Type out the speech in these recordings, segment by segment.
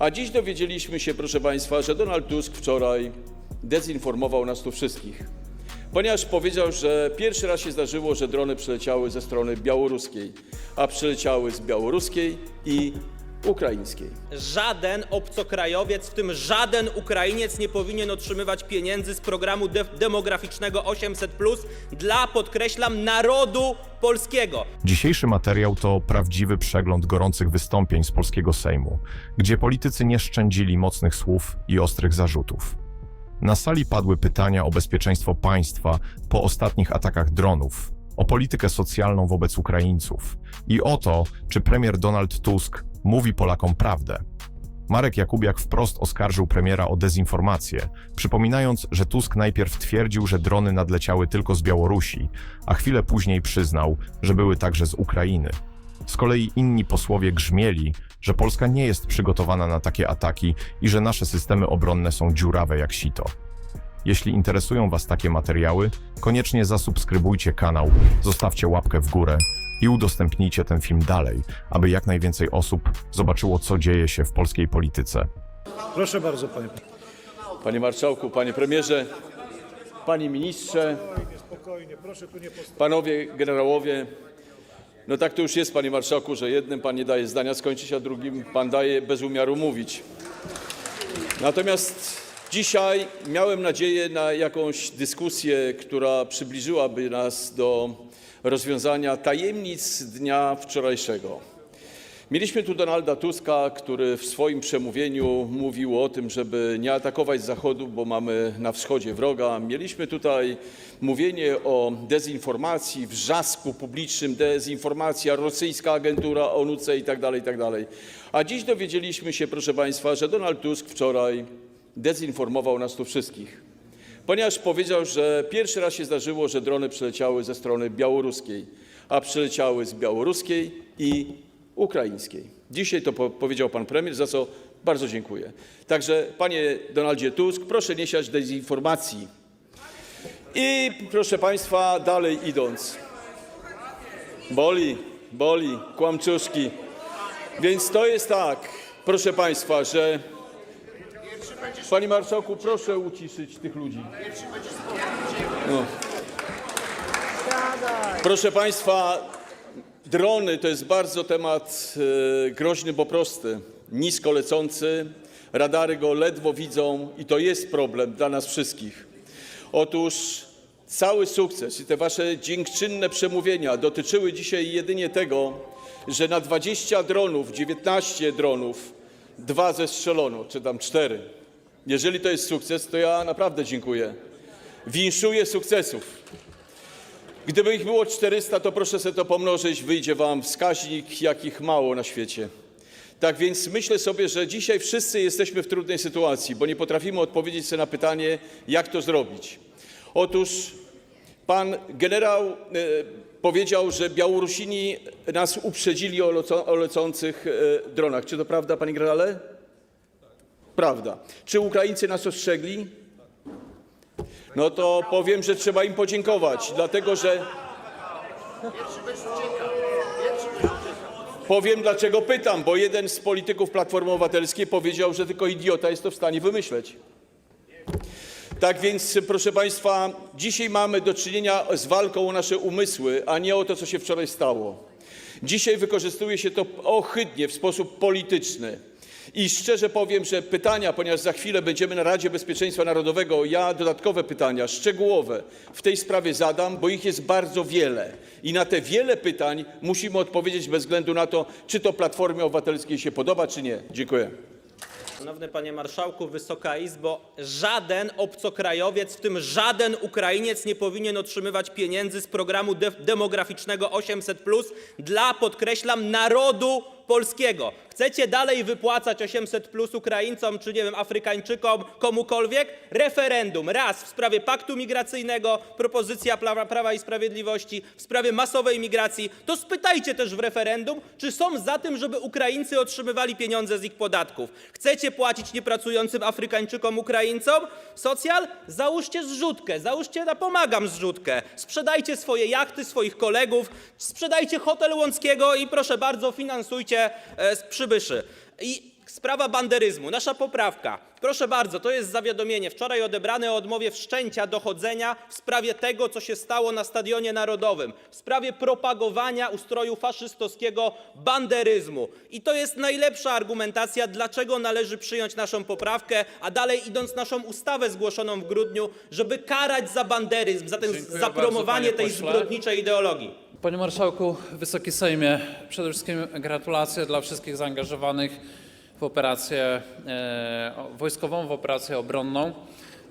A dziś dowiedzieliśmy się, proszę Państwa, że Donald Tusk wczoraj dezinformował nas tu wszystkich. Ponieważ powiedział, że pierwszy raz się zdarzyło, że drony przyleciały ze strony białoruskiej, a przyleciały z białoruskiej i ukraińskiej. Żaden obcokrajowiec, w tym żaden Ukrainiec nie powinien otrzymywać pieniędzy z programu de- demograficznego 800 dla, podkreślam, narodu polskiego. Dzisiejszy materiał to prawdziwy przegląd gorących wystąpień z polskiego Sejmu, gdzie politycy nie szczędzili mocnych słów i ostrych zarzutów. Na sali padły pytania o bezpieczeństwo państwa po ostatnich atakach dronów, o politykę socjalną wobec Ukraińców i o to, czy premier Donald Tusk mówi Polakom prawdę. Marek Jakubiak wprost oskarżył premiera o dezinformację, przypominając, że Tusk najpierw twierdził, że drony nadleciały tylko z Białorusi, a chwilę później przyznał, że były także z Ukrainy. Z kolei inni posłowie grzmieli, że Polska nie jest przygotowana na takie ataki i że nasze systemy obronne są dziurawe jak sito. Jeśli interesują Was takie materiały, koniecznie zasubskrybujcie kanał, zostawcie łapkę w górę i udostępnijcie ten film dalej, aby jak najwięcej osób zobaczyło, co dzieje się w polskiej polityce. Proszę bardzo, panie. Panie Marszałku, Panie Premierze, Panie Ministrze, Spokojnie, proszę tu nie postawić. Panowie Generałowie, no tak to już jest, Panie Marszałku, że jednym Pan nie daje zdania skończyć, a drugim Pan daje bez umiaru mówić. Natomiast dzisiaj miałem nadzieję na jakąś dyskusję, która przybliżyłaby nas do rozwiązania tajemnic dnia wczorajszego. Mieliśmy tu Donalda Tuska, który w swoim przemówieniu mówił o tym, żeby nie atakować Zachodu, bo mamy na wschodzie wroga. Mieliśmy tutaj mówienie o dezinformacji, wrzasku publicznym, dezinformacja, rosyjska agentura, ONUCE i tak dalej, i tak. A dziś dowiedzieliśmy się, proszę Państwa, że Donald Tusk wczoraj dezinformował nas tu wszystkich. Ponieważ powiedział, że pierwszy raz się zdarzyło, że drony przyleciały ze strony białoruskiej, a przyleciały z białoruskiej i ukraińskiej. Dzisiaj to po powiedział pan premier, za co bardzo dziękuję. Także panie Donaldzie Tusk, proszę nie siać dezinformacji. I proszę państwa, dalej idąc. Boli, boli, kłamczuszki. Więc to jest tak, proszę państwa, że Panie marszałku, proszę uciszyć tych ludzi. No. Proszę Państwa, drony to jest bardzo temat e, groźny, bo prosty. Nisko lecący, radary go ledwo widzą i to jest problem dla nas wszystkich. Otóż cały sukces i te Wasze dziękczynne przemówienia dotyczyły dzisiaj jedynie tego, że na 20 dronów, 19 dronów, dwa zestrzelono, czy tam cztery. Jeżeli to jest sukces, to ja naprawdę dziękuję. Winszuję sukcesów. Gdyby ich było 400, to proszę sobie to pomnożyć, wyjdzie Wam wskaźnik, jakich mało na świecie. Tak więc myślę sobie, że dzisiaj wszyscy jesteśmy w trudnej sytuacji, bo nie potrafimy odpowiedzieć sobie na pytanie, jak to zrobić. Otóż pan generał e, powiedział, że Białorusini nas uprzedzili o, lecących e, dronach. Czy to prawda, panie generale? Prawda. Czy Ukraińcy nas ostrzegli? No to powiem, że trzeba im podziękować, dlatego że. Powiem dlaczego pytam, bo jeden z polityków Platformy Obywatelskiej powiedział, że tylko idiota jest to w stanie wymyśleć. Tak więc, proszę Państwa, dzisiaj mamy do czynienia z walką o nasze umysły, a nie o to, co się wczoraj stało. Dzisiaj wykorzystuje się to ohydnie w sposób polityczny. I szczerze powiem, że pytania, ponieważ za chwilę będziemy na Radzie Bezpieczeństwa Narodowego, ja dodatkowe pytania, szczegółowe w tej sprawie zadam, bo ich jest bardzo wiele. I na te wiele pytań musimy odpowiedzieć bez względu na to, czy to Platformie Obywatelskiej się podoba, czy nie. Dziękuję. Szanowny Panie Marszałku, Wysoka Izbo, żaden obcokrajowiec, w tym żaden Ukrainiec nie powinien otrzymywać pieniędzy z programu de- demograficznego 800 dla, podkreślam, narodu polskiego. Chcecie dalej wypłacać 800 Ukraińcom, czy nie wiem, Afrykańczykom, komukolwiek? Referendum. Raz w sprawie paktu migracyjnego, propozycja Prawa, Prawa i Sprawiedliwości, w sprawie masowej migracji. To spytajcie też w referendum, czy są za tym, żeby Ukraińcy otrzymywali pieniądze z ich podatków. Chcecie płacić niepracującym Afrykańczykom, Ukraińcom socjal? Załóżcie zrzutkę, załóżcie na pomagam zrzutkę. Sprzedajcie swoje jachty, swoich kolegów, sprzedajcie hotel Łąckiego i proszę bardzo, finansujcie e, z przybyszy. I Sprawa banderyzmu, nasza poprawka. Proszę bardzo, to jest zawiadomienie wczoraj odebrane o odmowie wszczęcia dochodzenia w sprawie tego, co się stało na Stadionie Narodowym, w sprawie propagowania ustroju faszystowskiego banderyzmu. I to jest najlepsza argumentacja, dlaczego należy przyjąć naszą poprawkę, a dalej idąc naszą ustawę zgłoszoną w grudniu, żeby karać za banderyzm, za, ten, Dziękuję za bardzo, promowanie panie tej zbrodniczej ideologii. Panie Marszałku, Wysoki Sejmie, przede wszystkim gratulacje dla wszystkich zaangażowanych w operację e, wojskową, w operację obronną.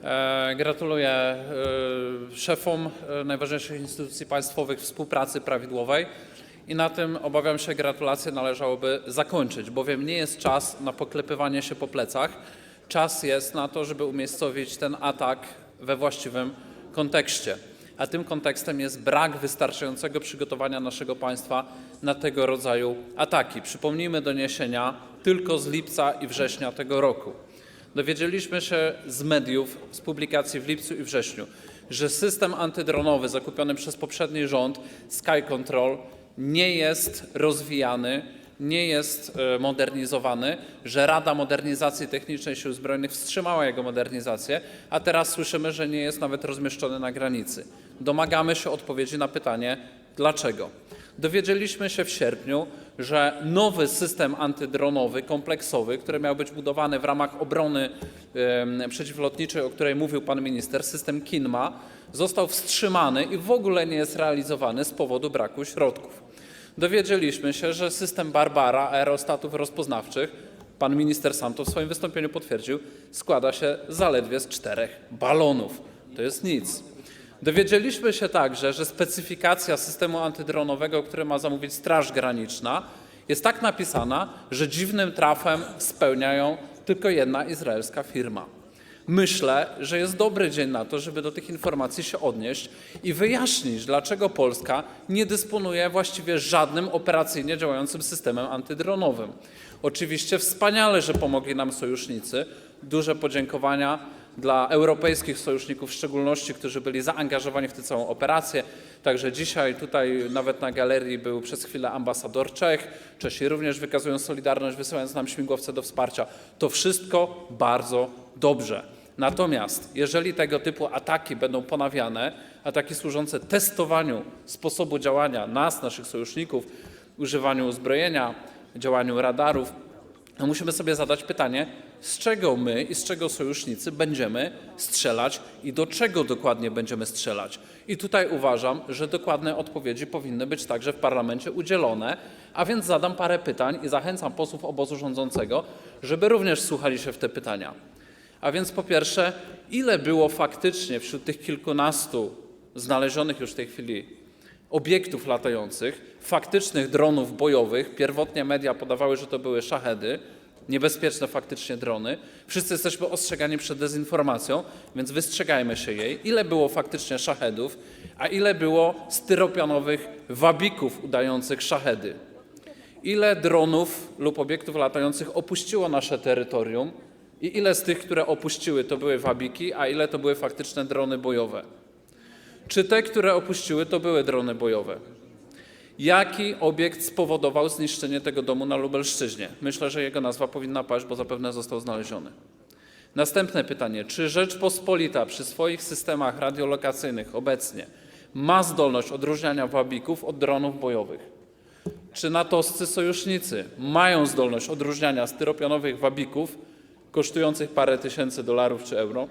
E, gratuluję e, szefom najważniejszych instytucji państwowych współpracy prawidłowej i na tym, obawiam się, gratulacje należałoby zakończyć, bowiem nie jest czas na poklepywanie się po plecach. Czas jest na to, żeby umiejscowić ten atak we właściwym kontekście a tym kontekstem jest brak wystarczającego przygotowania naszego państwa na tego rodzaju ataki. Przypomnijmy doniesienia tylko z lipca i września tego roku. Dowiedzieliśmy się z mediów, z publikacji w lipcu i wrześniu, że system antydronowy zakupiony przez poprzedni rząd Sky Control nie jest rozwijany, nie jest e, modernizowany, że Rada Modernizacji Technicznej Sił Zbrojnych wstrzymała jego modernizację, a teraz słyszymy, że nie jest nawet rozmieszczony na granicy. Domagamy się odpowiedzi na pytanie, dlaczego. Dowiedzieliśmy się w sierpniu, że nowy system antydronowy, kompleksowy, który miał być budowany w ramach obrony przeciwlotniczej, o której mówił pan minister, system KINMA, został wstrzymany i w ogóle nie jest realizowany z powodu braku środków. Dowiedzieliśmy się, że system Barbara aerostatów rozpoznawczych, pan minister sam to w swoim wystąpieniu potwierdził, składa się zaledwie z czterech balonów. To jest nic. Dowiedzieliśmy się także, że specyfikacja systemu antydronowego, który ma zamówić Straż Graniczna, jest tak napisana, że dziwnym trafem spełniają tylko jedna izraelska firma. Myślę, że jest dobry dzień na to, żeby do tych informacji się odnieść i wyjaśnić, dlaczego Polska nie dysponuje właściwie żadnym operacyjnie działającym systemem antydronowym. Oczywiście wspaniale, że pomogli nam sojusznicy. Duże podziękowania dla europejskich sojuszników, w szczególności, którzy byli zaangażowani w tę całą operację. Także dzisiaj tutaj nawet na galerii był przez chwilę ambasador Czech. Czesi również wykazują solidarność, wysyłając nam śmigłowce do wsparcia. To wszystko bardzo dobrze. Natomiast jeżeli tego typu ataki będą ponawiane, ataki służące testowaniu sposobu działania nas, naszych sojuszników, używaniu uzbrojenia, działaniu radarów, no musimy sobie zadać pytanie, z czego my i z czego sojusznicy będziemy strzelać i do czego dokładnie będziemy strzelać. I tutaj uważam, że dokładne odpowiedzi powinny być także w parlamencie udzielone, a więc zadam parę pytań i zachęcam posłów obozu rządzącego, żeby również słuchali się w te pytania. A więc po pierwsze, ile było faktycznie wśród tych kilkunastu znalezionych już w tej chwili obiektów latających, faktycznych dronów bojowych. Pierwotnie media podawały, że to były szachedy, niebezpieczne faktycznie drony. Wszyscy jesteśmy ostrzegani przed dezinformacją, więc wystrzegajmy się jej. Ile było faktycznie szachedów, a ile było styropianowych wabików udających szachedy? Ile dronów lub obiektów latających opuściło nasze terytorium i ile z tych, które opuściły, to były wabiki, a ile to były faktyczne drony bojowe? Czy te, które opuściły, to były drony bojowe? Jaki obiekt spowodował zniszczenie tego domu na Lubelszczyźnie? Myślę, że jego nazwa powinna paść, bo zapewne został znaleziony. Następne pytanie. Czy Rzeczpospolita przy swoich systemach radiolokacyjnych obecnie ma zdolność odróżniania wabików od dronów bojowych? Czy natowscy sojusznicy mają zdolność odróżniania styropianowych wabików kosztujących parę tysięcy dolarów czy euro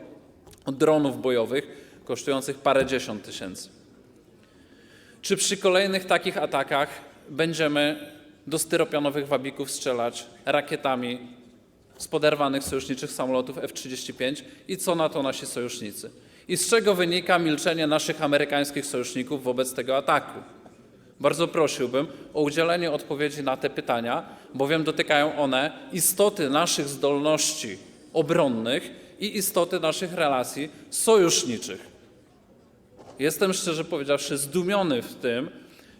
od dronów bojowych kosztujących parędziesiąt tysięcy? Czy przy kolejnych takich atakach będziemy do styropianowych wabików strzelać rakietami z poderwanych sojuszniczych samolotów F-35 i co na to nasi sojusznicy? I z czego wynika milczenie naszych amerykańskich sojuszników wobec tego ataku? Bardzo prosiłbym o udzielenie odpowiedzi na te pytania, bowiem dotykają one istoty naszych zdolności obronnych i istoty naszych relacji sojuszniczych. Jestem szczerze powiedziawszy zdumiony w tym,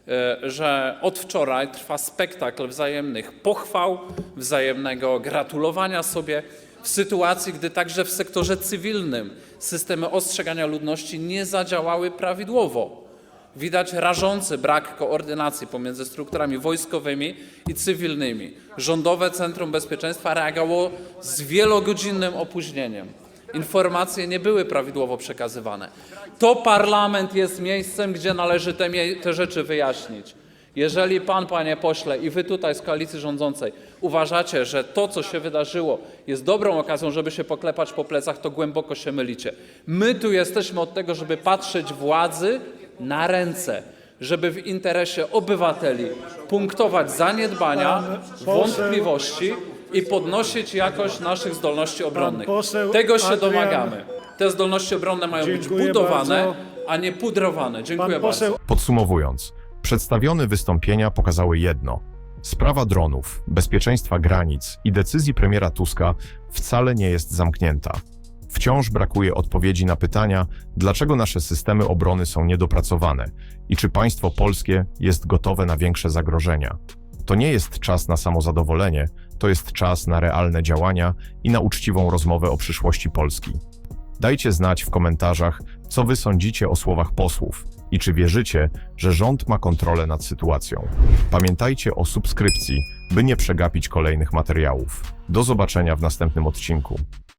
e, że od wczoraj trwa spektakl wzajemnych pochwał, wzajemnego gratulowania sobie, w sytuacji, gdy także w sektorze cywilnym systemy ostrzegania ludności nie zadziałały prawidłowo. Widać rażący brak koordynacji pomiędzy strukturami wojskowymi i cywilnymi. Rządowe Centrum Bezpieczeństwa reagowało z wielogodzinnym opóźnieniem. Informacje nie były prawidłowo przekazywane. To parlament jest miejscem, gdzie należy te, te rzeczy wyjaśnić. Jeżeli pan, panie pośle, i wy tutaj z koalicji rządzącej uważacie, że to, co się wydarzyło, jest dobrą okazją, żeby się poklepać po plecach, to głęboko się mylicie. My tu jesteśmy od tego, żeby patrzeć władzy na ręce, żeby w interesie obywateli punktować zaniedbania, wątpliwości i podnosić jakość naszych zdolności obronnych. Tego się domagamy. Te zdolności obronne mają być Dziękuję budowane, bardzo. a nie pudrowane. Dziękuję Pan bardzo. poseł Podsumowując, przedstawione wystąpienia pokazały jedno. Sprawa dronów, bezpieczeństwa granic i decyzji premiera Tuska wcale nie jest zamknięta. Wciąż brakuje odpowiedzi na pytania, dlaczego nasze systemy obrony są niedopracowane i czy państwo polskie jest gotowe na większe zagrożenia. To nie jest czas na samozadowolenie, to jest czas na realne działania i na uczciwą rozmowę o przyszłości Polski. Dajcie znać w komentarzach, co wy sądzicie o słowach posłów i czy wierzycie, że rząd ma kontrolę nad sytuacją. Pamiętajcie o subskrypcji, by nie przegapić kolejnych materiałów. Do zobaczenia w następnym odcinku.